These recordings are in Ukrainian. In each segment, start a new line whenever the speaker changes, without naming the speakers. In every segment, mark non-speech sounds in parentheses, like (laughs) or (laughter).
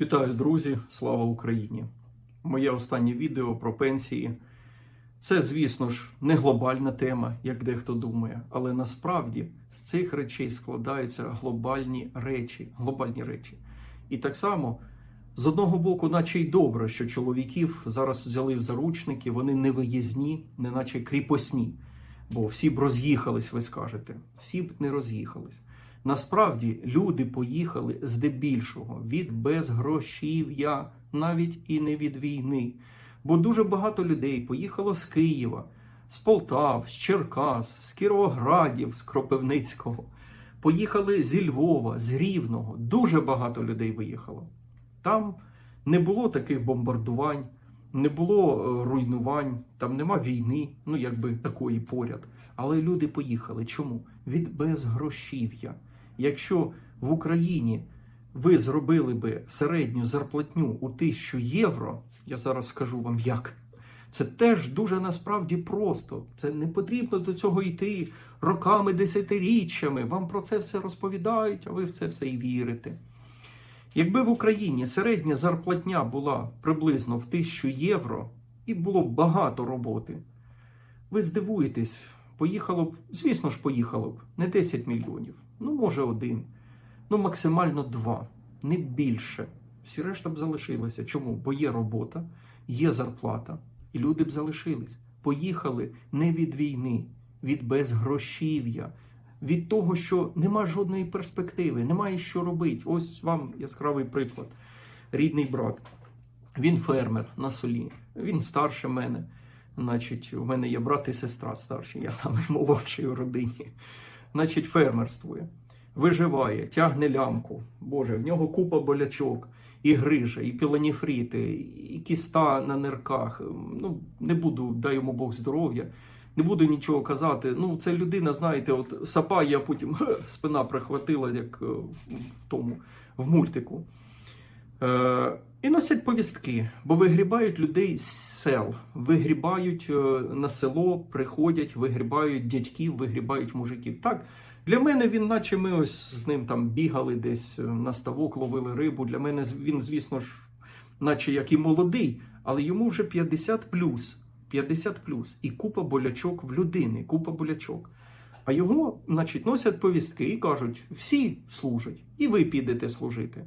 Вітаю, друзі! Слава Україні! Моє останнє відео про пенсії. Це, звісно ж, не глобальна тема, як дехто думає, але насправді з цих речей складаються глобальні речі. Глобальні речі. І так само, з одного боку, наче й добре, що чоловіків зараз взяли в заручники, вони не виїзні, не наче кріпосні. Бо всі б роз'їхались, ви скажете. Всі б не роз'їхались. Насправді люди поїхали здебільшого від безгрошів'я, навіть і не від війни. Бо дуже багато людей поїхало з Києва, з Полтав, з Черкас, з Кіровоградів, з Кропивницького. Поїхали зі Львова, з Рівного. Дуже багато людей виїхало. Там не було таких бомбардувань, не було е, руйнувань, там нема війни, ну якби такої поряд. Але люди поїхали. Чому? Від безгрошів'я. Якщо в Україні ви зробили би середню зарплатню у 1000 євро, я зараз скажу вам як. Це теж дуже насправді просто. Це не потрібно до цього йти роками, десятиріччями. Вам про це все розповідають, а ви в це все і вірите. Якби в Україні середня зарплатня була приблизно в 1000 євро і було б багато роботи, ви здивуєтесь, поїхало б, звісно ж, поїхало б не 10 мільйонів, ну може один, ну максимально два, не більше. Всі решта б залишилися. Чому? Бо є робота, є зарплата, і люди б залишились. Поїхали не від війни, від безгрошів'я, від того, що нема жодної перспективи, немає що робити. Ось вам яскравий приклад. Рідний брат. Він фермер на солі, він старше мене. Значить, у мене є брат і сестра старші, я саме молодший у родині. Значить, фермерствує, виживає, тягне лямку. Боже, в нього купа болячок, і грижа, і пілоніфрити, і кіста на нирках. Ну, не буду, дай йому Бог здоров'я. Не буду нічого казати. Ну, це людина, знаєте, от сапає, а потім ге, спина прихватила, як е, в тому в мультику. Е, і носять повістки, бо вигрібають людей з сел, вигрібають е, на село, приходять, вигрібають дядьків, вигрібають мужиків. Так, для мене він, наче ми ось з ним там бігали десь е, на ставок, ловили рибу. Для мене він, звісно ж, наче як і молодий, але йому вже 50 плюс. 50 плюс. І купа болячок в людини, купа болячок. А його, значить, носять повістки і кажуть: всі служать, і ви підете служити.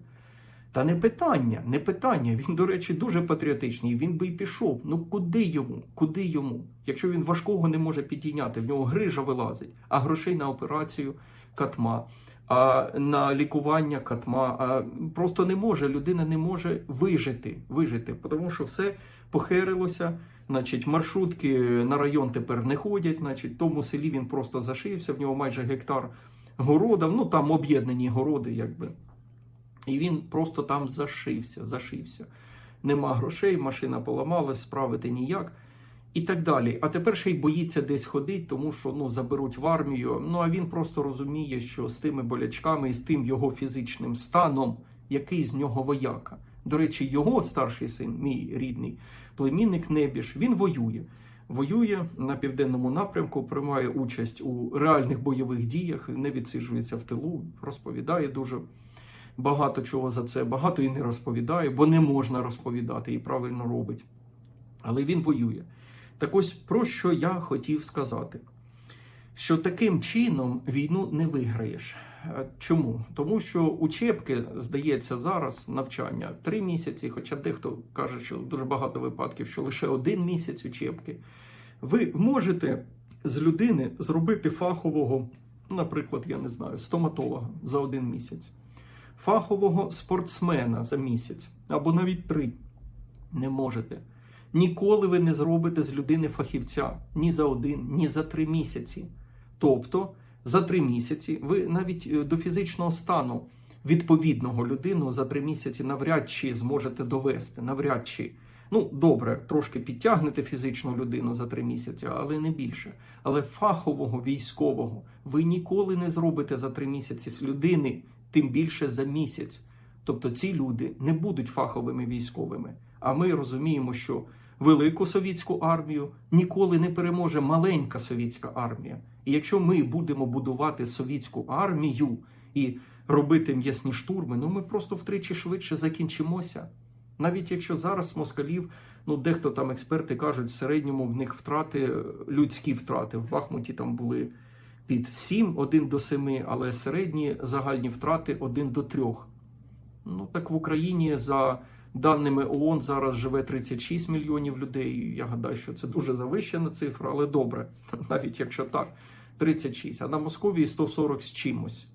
Та не питання, не питання. Він, до речі, дуже патріотичний. Він би й пішов. Ну куди йому? Куди йому? Якщо він важкого не може підійняти, в нього грижа вилазить, а грошей на операцію катма, а на лікування катма, а просто не може. Людина не може вижити, вижити, тому що все похерилося. Значить, маршрутки на район тепер не ходять. Значить, в тому селі він просто зашився. В нього майже гектар города. Ну там об'єднані городи, якби. І він просто там зашився, зашився. Нема грошей, машина поламалась, справити ніяк. І так далі. А тепер ще й боїться десь ходити, тому що ну, заберуть в армію. Ну а він просто розуміє, що з тими болячками і з тим його фізичним станом, який з нього вояка. До речі, його старший син, мій рідний племінник Небіж, він воює. Воює на південному напрямку, приймає участь у реальних бойових діях, не відсиджується в тилу, розповідає дуже багато чого за це, багато і не розповідає, бо не можна розповідати і правильно робить. Але він воює. Так ось про що я хотів сказати: що таким чином війну не виграєш. Чому? Тому що учебки, здається, зараз навчання три місяці, хоча дехто каже, що дуже багато випадків, що лише один місяць учебки. Ви можете з людини зробити фахового, наприклад, я не знаю, стоматолога за один місяць, фахового спортсмена за місяць або навіть три. Не можете. Ніколи ви не зробите з людини фахівця ні за один, ні за три місяці. Тобто за три місяці ви навіть е, до фізичного стану відповідного людину за три місяці навряд чи зможете довести. Навряд чи. Ну, добре, трошки підтягнете фізичну людину за три місяці, але не більше. Але фахового військового ви ніколи не зробите за три місяці з людини, тим більше за місяць. Тобто ці люди не будуть фаховими військовими. А ми розуміємо, що велику совітську армію ніколи не переможе маленька совітська армія. І якщо ми будемо будувати совітську армію і робити м'ясні штурми, ну ми просто втричі швидше закінчимося. Навіть якщо зараз москалів, ну дехто там експерти кажуть, в середньому в них втрати, людські втрати в Бахмуті там були від 7, 1 до 7, але середні загальні втрати 1 до 3. Ну так в Україні за даними ООН зараз живе 36 мільйонів людей. Я гадаю, що це дуже завищена цифра, але добре, (laughs) навіть якщо так, 36. А на Московії 140 з чимось.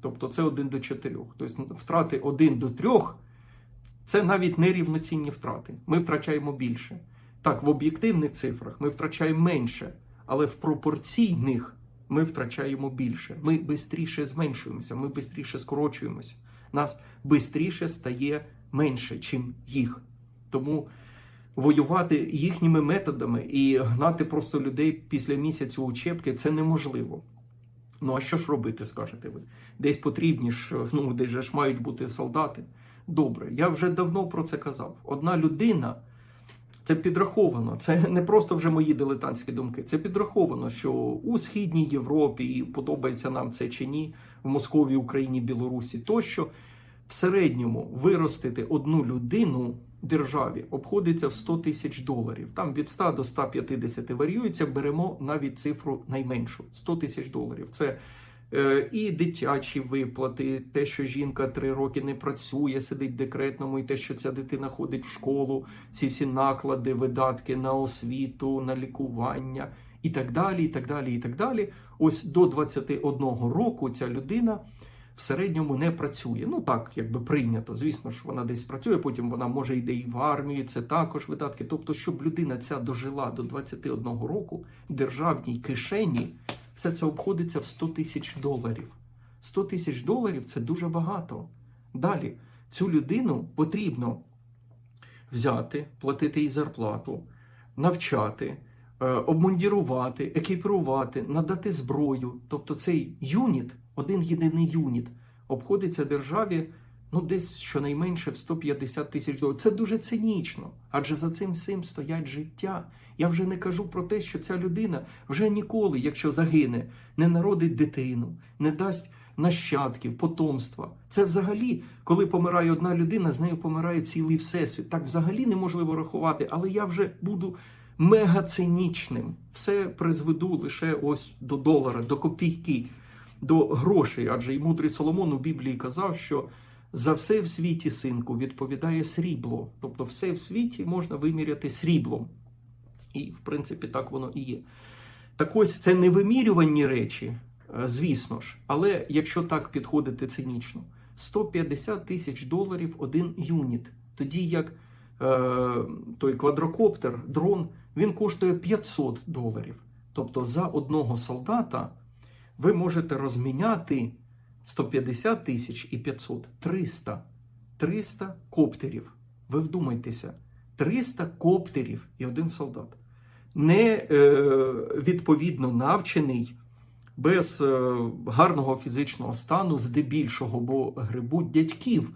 Тобто це 1 до 4. Тобто втрати 1 до 3 це навіть не рівноцінні втрати. Ми втрачаємо більше. Так, в об'єктивних цифрах ми втрачаємо менше, але в пропорційних ми втрачаємо більше. Ми швидше зменшуємося, ми швидше скорочуємося. Нас швидше стає менше, чим їх. Тому воювати їхніми методами і гнати просто людей після місяцю учебки це неможливо. Ну а що ж робити, скажете ви? Десь потрібні ж, ну десь ж мають бути солдати. Добре, я вже давно про це казав. Одна людина. Це підраховано. Це не просто вже мої дилетантські думки. Це підраховано, що у східній Європі і подобається нам це чи ні, в Московії, Україні, Білорусі, тощо в середньому виростити одну людину державі обходиться в 100 тисяч доларів. Там від 100 до 150 варіюється. Беремо навіть цифру найменшу 100 тисяч доларів. Це і дитячі виплати, те, що жінка три роки не працює, сидить в декретному, і те, що ця дитина ходить в школу, ці всі наклади, видатки на освіту, на лікування і так далі. і так далі, і так далі. Ось до 21 року ця людина в середньому не працює. Ну так, якби прийнято. Звісно ж, вона десь працює, потім вона може йде і в армію, це також видатки. Тобто, щоб людина ця дожила до 21 року державній кишені, все це обходиться в 100 тисяч доларів. 100 тисяч доларів це дуже багато. Далі цю людину потрібно взяти, платити їй зарплату, навчати, е, обмундірувати, екіпірувати, надати зброю. Тобто цей юніт, один єдиний юніт, обходиться державі ну десь щонайменше в 150 тисяч доларів. Це дуже цинічно, адже за цим всім стоять життя. Я вже не кажу про те, що ця людина вже ніколи, якщо загине, не народить дитину, не дасть нащадків, потомства. Це взагалі, коли помирає одна людина, з нею помирає цілий всесвіт. Так взагалі неможливо рахувати, але я вже буду мега цинічним. Все призведу лише ось до долара, до копійки, до грошей. Адже й мудрий Соломон у Біблії казав, що за все в світі, синку, відповідає срібло. Тобто, все в світі можна виміряти сріблом. І, в принципі, так воно і є. Так ось це не вимірювані речі, е, звісно ж, але якщо так підходити цинічно, 150 тисяч доларів один юніт. Тоді як е, той квадрокоптер, дрон, він коштує 500 доларів. Тобто за одного солдата ви можете розміняти 150 тисяч і 500 300. 300 коптерів. Ви вдумайтеся, 300 коптерів і один солдат. Не е, відповідно навчений, без е, гарного фізичного стану, здебільшого, бо грибуть дядьків.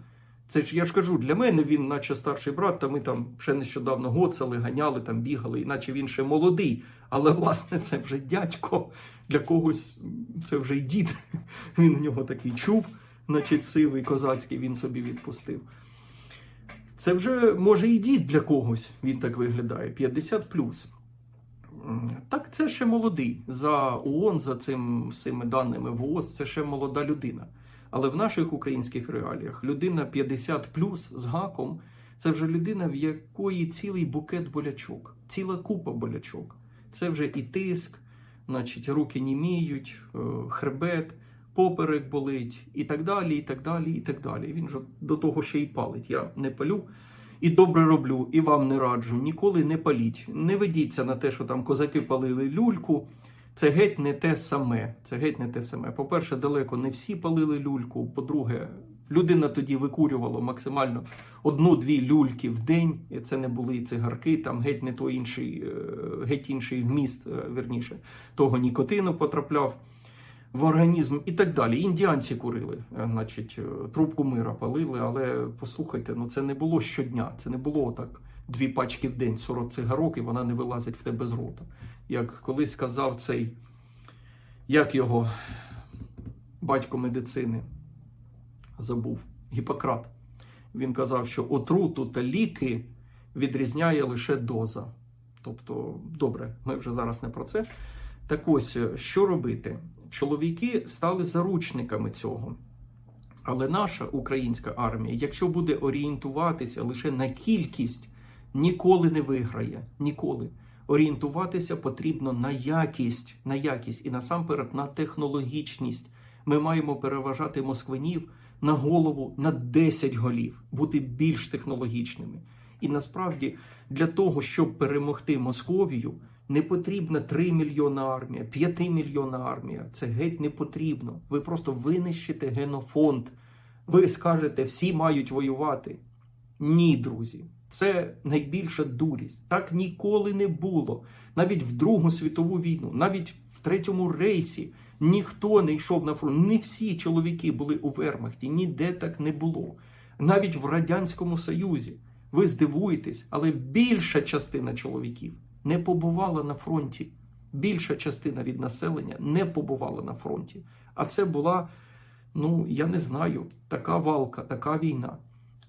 Це ж я ж кажу, для мене він, наче старший брат, та ми там ще нещодавно гоцали, ганяли, там бігали, іначе він ще молодий. Але власне це вже дядько. Для когось це вже й дід. (laughs) Він у нього такий чуб, значить сивий козацький, він собі відпустив. Це вже може і дід для когось, він так виглядає, 50 плюс. Так, це ще молодий. За ООН, за цим всіми даними ВООЗ, це ще молода людина. Але в наших українських реаліях людина 50 плюс з гаком це вже людина, в якої цілий букет болячок, ціла купа болячок. Це вже і тиск, значить, руки німіють, е, хребет, поперек болить, і так далі, і так далі, і так далі. Він же до того ще й палить. Я не палю. І добре роблю, і вам не раджу. Ніколи не паліть. Не ведіться на те, що там козаки палили люльку. Це геть не те саме. Це геть не те саме. По-перше, далеко не всі палили люльку. По-друге, людина тоді викурювала максимально одну-дві люльки в день. Це не були цигарки, там геть не той інший, е, геть інший вміст, е, верніше, того нікотину потрапляв в організм і так далі. Індіанці курили, е, значить, трубку мира палили, але послухайте, ну це не було щодня, це не було так. Дві пачки в день 40 цигарок, і вона не вилазить в тебе з рота. Як колись казав цей, як його батько медицини, забув Гіппократ. Він казав, що отруту та ліки відрізняє лише доза. Тобто, добре, ми вже зараз не про це. Так ось, що робити? Чоловіки стали заручниками цього. Але наша українська армія, якщо буде орієнтуватися лише на кількість, ніколи не виграє. Ніколи. Орієнтуватися потрібно на якість, на якість і насамперед на технологічність. Ми маємо переважати москвинів на голову на 10 голів, бути більш технологічними. І насправді для того, щоб перемогти Московію, не потрібна 3 мільйона армія, 5 мільйона армія. Це геть не потрібно. Ви просто винищите генофонд. Ви скажете, всі мають воювати. Ні, друзі, це найбільша дурість. Так ніколи не було. Навіть в Другу світову війну, навіть в третьому рейсі ніхто не йшов на фронт. Не всі чоловіки були у Вермахті, ніде так не було. Навіть в Радянському Союзі. Ви здивуєтесь, але більша частина чоловіків не побувала на фронті. Більша частина від населення не побувала на фронті. А це була, ну я не знаю, така валка, така війна.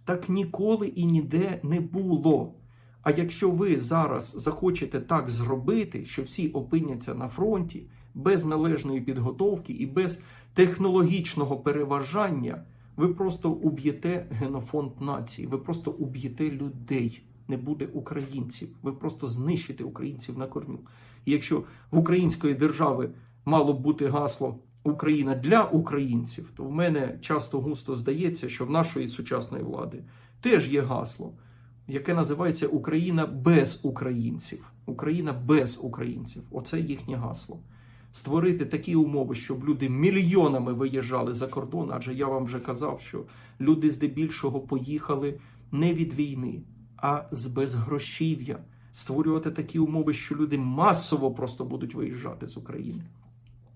Так ніколи і ніде не було. А якщо ви зараз захочете так зробити, що всі опиняться на фронті без належної підготовки і без технологічного переважання, ви просто уб'єте генофонд нації, ви просто уб'єте людей. Не буде українців, ви просто знищите українців на корню. І якщо в української держави мало б бути гасло Україна для українців, то в мене часто густо здається, що в нашої сучасної влади теж є гасло, яке називається Україна без українців. Україна без українців. Оце їхнє гасло. Створити такі умови, щоб люди мільйонами виїжджали за кордон, адже я вам вже казав, що люди здебільшого поїхали не від війни, а з безгрошів'я. Створювати такі умови, що люди масово просто будуть виїжджати з України.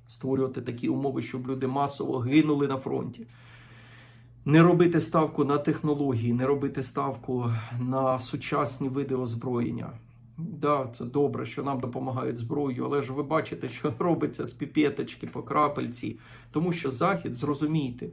Створювати такі умови, щоб люди масово гинули на фронті. Не робити ставку на технології, не робити ставку на сучасні види озброєння. Да, це добре, що нам допомагають зброєю, але ж ви бачите, що (laughs) робиться з піпеточки по крапельці. Тому що Захід, зрозумійте,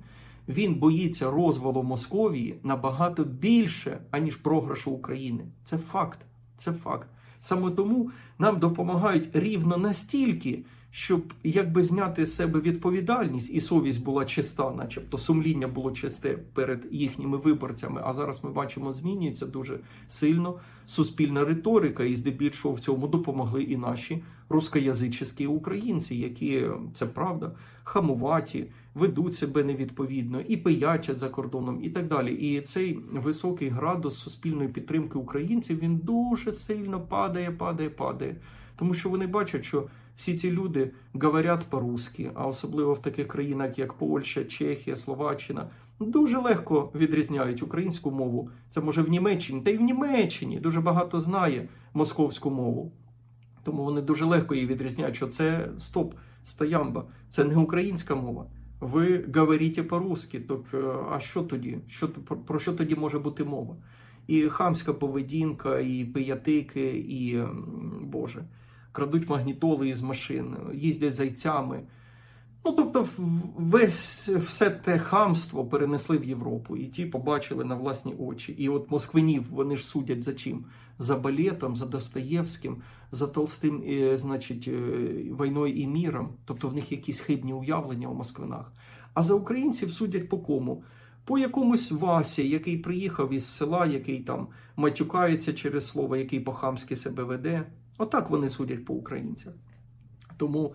він боїться розвалу Московії набагато більше, аніж програшу України. Це факт. Це факт. Саме тому нам допомагають рівно настільки, щоб якби зняти з себе відповідальність, і совість була чиста, начебто сумління було чисте перед їхніми виборцями. А зараз ми бачимо, змінюється дуже сильно суспільна риторика, і здебільшого в цьому допомогли і наші рускоязичні українці, які це правда, хамуваті, ведуть себе невідповідно і пиячать за кордоном, і так далі. І цей високий градус суспільної підтримки українців він дуже сильно падає, падає, падає. Тому що вони бачать, що всі ці люди говорять по-русски, а особливо в таких країнах, як Польща, Чехія, Словаччина, дуже легко відрізняють українську мову. Це може в Німеччині, та й в Німеччині дуже багато знає московську мову. Тому вони дуже легко її відрізняють, що це стоп, стоямба, це не українська мова. Ви говорите по-русски, так е, а що тоді? Що, про, про що тоді може бути мова? І хамська поведінка, і пиятики, і Боже, крадуть магнітоли із машин, їздять зайцями. Ну, тобто, весь все те хамство перенесли в Європу, і ті побачили на власні очі. І от москвинів вони ж судять за чим? За балетом, за Достоєвським, за Толстим, е, значить, е, війною і міром. Тобто в них якісь хибні уявлення у москвинах. А за українців судять по кому? По якомусь Васі, який приїхав із села, який там матюкається через слово, який по-хамськи себе веде. Отак вони судять по українцях. Тому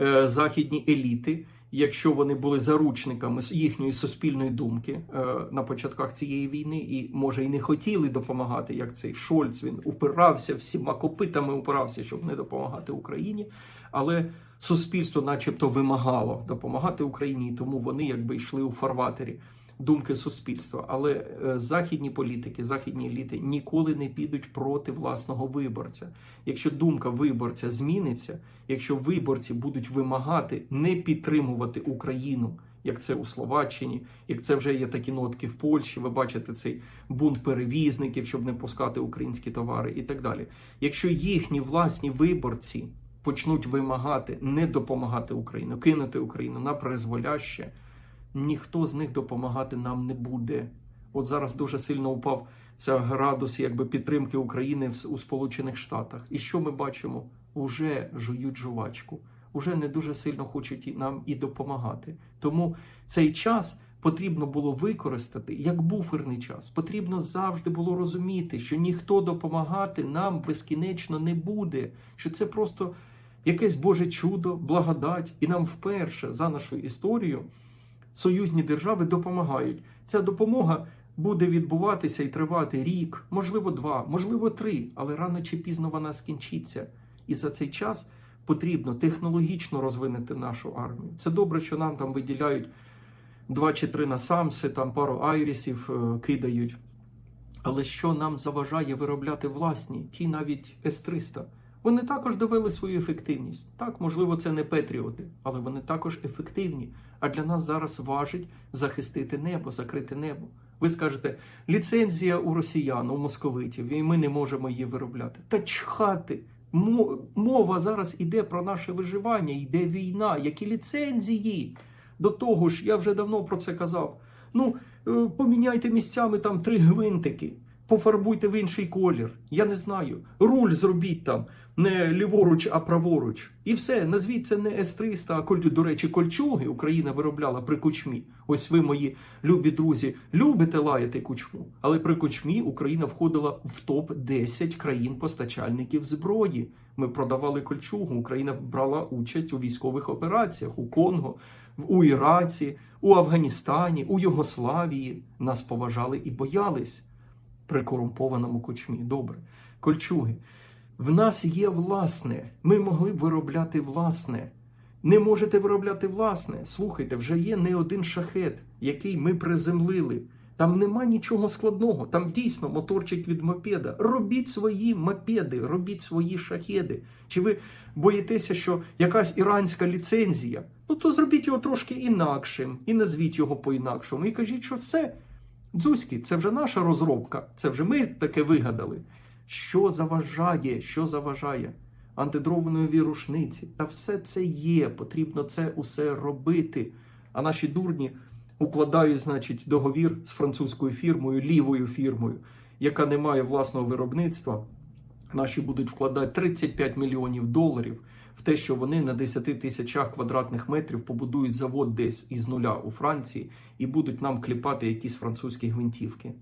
е, західні еліти, якщо вони були заручниками їхньої суспільної думки е, на початках цієї війни, і може і не хотіли допомагати, як цей Шольц, він упирався всіма копитами, упирався, щоб не допомагати Україні. Але суспільство, начебто, вимагало допомагати Україні, тому вони якби йшли у фарватері думки суспільства. Але е, західні політики, західні еліти ніколи не підуть проти власного виборця. Якщо думка виборця зміниться, якщо виборці будуть вимагати не підтримувати Україну. Як це у Словаччині, як це вже є такі нотки в Польщі, ви бачите цей бунт перевізників, щоб не пускати українські товари і так далі. Якщо їхні власні виборці почнуть вимагати не допомагати Україну, кинути Україну на призволяще, ніхто з них допомагати нам не буде. От зараз дуже сильно упав ця градус якби підтримки України у Сполучених Штатах. І що ми бачимо? Уже жують жувачку, уже не дуже сильно хочуть і нам і допомагати. Тому цей час потрібно було використати як буферний час. Потрібно завжди було розуміти, що ніхто допомагати нам безкінечно не буде, що це просто якесь Боже чудо, благодать, і нам вперше за нашу історію союзні держави допомагають. Ця допомога буде відбуватися і тривати рік, можливо, два, можливо, три, але рано чи пізно вона скінчиться. І за цей час потрібно технологічно розвинути нашу армію. Це добре, що нам там виділяють два чи три насамси, там пару айрісів е, кидають. Але що нам заважає виробляти власні, ті навіть С-300? Вони також довели свою ефективність. Так, можливо, це не Петріоти, але вони також ефективні. А для нас зараз важить захистити небо, закрити небо. Ви скажете, ліцензія у росіян, у московитів, і ми не можемо її виробляти. Та чхати. Мова зараз іде про наше виживання, йде війна, які ліцензії. До того ж, я вже давно про це казав. Ну, е, поміняйте місцями там три гвинтики, пофарбуйте в інший колір. Я не знаю. Руль зробіть там не ліворуч, а праворуч. І все, назвіть це не С-300, а коль, до речі, кольчуги Україна виробляла при кучмі. Ось ви, мої любі друзі, любите лаяти кучму. Але при кучмі Україна входила в топ-10 країн-постачальників зброї. Ми продавали кольчугу. Україна брала участь у військових операціях у Конго, у Іраці, у Афганістані, у Югославії. Нас поважали і боялись при корумпованому кучмі. Добре. Кольчуги. В нас є власне. Ми могли б виробляти власне. Не можете виробляти власне. Слухайте, вже є не один шахет, який ми приземлили. Там нема нічого складного. Там дійсно моторчик від мопеда. Робіть свої мопеди, робіть свої шахеди. Чи ви боїтеся, що якась іранська ліцензія? Ну то зробіть його трошки інакшим і назвіть його по-інакшому. І кажіть, що все. Дзузьки, це вже наша розробка, це вже ми таке вигадали. Що заважає? Що заважає? Антидронові рушниці. Та все це є. Потрібно це усе робити. А наші дурні укладають, значить, договір з французькою фірмою, лівою фірмою, яка не має власного виробництва. Наші будуть вкладати 35 мільйонів доларів в те, що вони на 10 тисячах квадратних метрів побудують завод десь із нуля у Франції і будуть нам кліпати якісь французькі гвинтівки.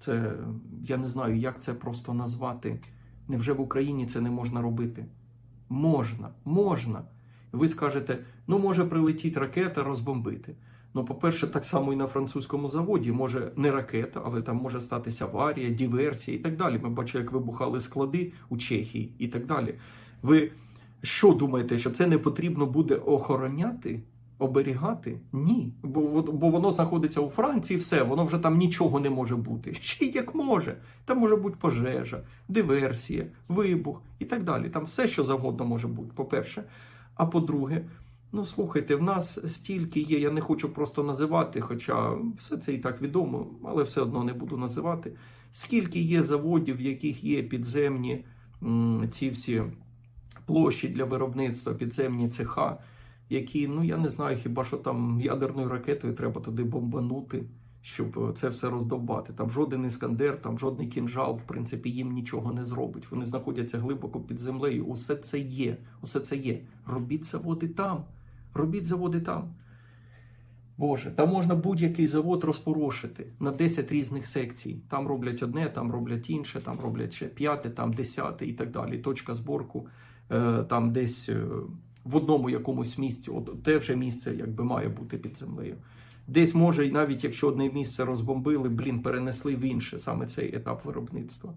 Це я не знаю, як це просто назвати. Невже в Україні це не можна робити? Можна, можна. Ви скажете, ну може прилетіть ракета, розбомбити. Ну, по-перше, так само і на французькому заводі може не ракета, але там може статися аварія, диверсія і так далі. Ми бачили, як вибухали склади у Чехії і так далі. Ви що думаєте, що це не потрібно буде охороняти, оберігати? Ні. Бо, бо воно знаходиться у Франції, все, воно вже там нічого не може бути. (laughs) Ще як може. Там може бути пожежа, диверсія, вибух і так далі. Там все, що завгодно може бути, по-перше. А по-друге, ну слухайте, в нас стільки є, я не хочу просто називати, хоча все це і так відомо, але все одно не буду називати. Скільки є заводів, в яких є підземні ці всі площі для виробництва, підземні цеха, які, ну я не знаю, хіба що там ядерною ракетою треба туди бомбанути, щоб це все роздовбати. Там жоден іскандер, там жодний кінжал, в принципі, їм нічого не зробить. Вони знаходяться глибоко під землею. Усе це є. Усе це є. Робіть заводи там. Робіть заводи там. Боже, там можна будь-який завод розпорошити на 10 різних секцій. Там роблять одне, там роблять інше, там роблять ще п'яте, там десяте і так далі. Точка зборку е, там десь е, в одному якомусь місці, от те вже місце якби має бути під землею. Десь може, і навіть якщо одне місце розбомбили, блін, перенесли в інше саме цей етап виробництва.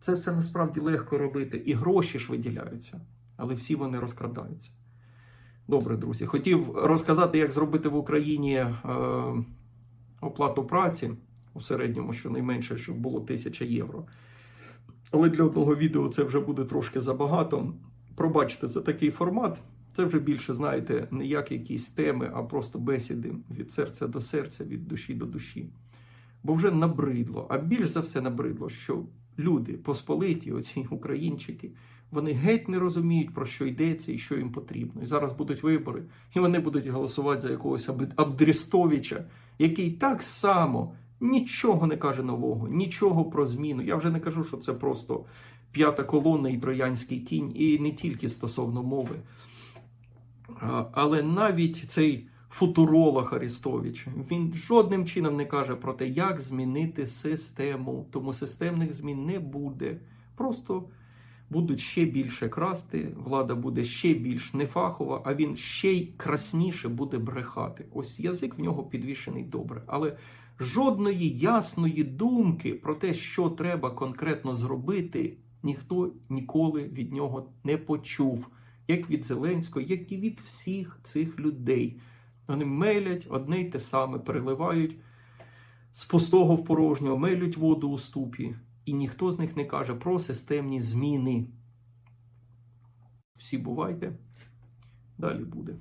Це все насправді легко робити, і гроші ж виділяються, але всі вони розкрадаються. Добре, друзі. Хотів розказати, як зробити в Україні е, оплату праці у середньому, щонайменше, щоб було 1000 євро. Але для одного відео це вже буде трошки забагато. Пробачте, за такий формат. Це вже більше, знаєте, не як якісь теми, а просто бесіди від серця до серця, від душі до душі. Бо вже набридло, а більш за все набридло, що люди посполиті, оці українчики, Вони геть не розуміють, про що йдеться і що їм потрібно. І зараз будуть вибори, і вони будуть голосувати за якогось Аб- Абдрістовича, який так само нічого не каже нового, нічого про зміну. Я вже не кажу, що це просто п'ята колона і троянський кінь, і не тільки стосовно мови. Але навіть цей футуролог Арістович, він жодним чином не каже про те, як змінити систему. Тому системних змін не буде. Просто будуть ще більше красти, влада буде ще більш нефахова, а він ще й красніше буде брехати. Ось язик в нього підвішений добре. Але жодної ясної думки про те, що треба конкретно зробити, ніхто ніколи від нього не почув. Як від Зеленського, як і від всіх цих людей. Вони мелять одне й те саме, переливають з пустого в порожнього, мелють воду у ступі, і ніхто з них не каже про системні зміни. Всі бувайте, далі буде.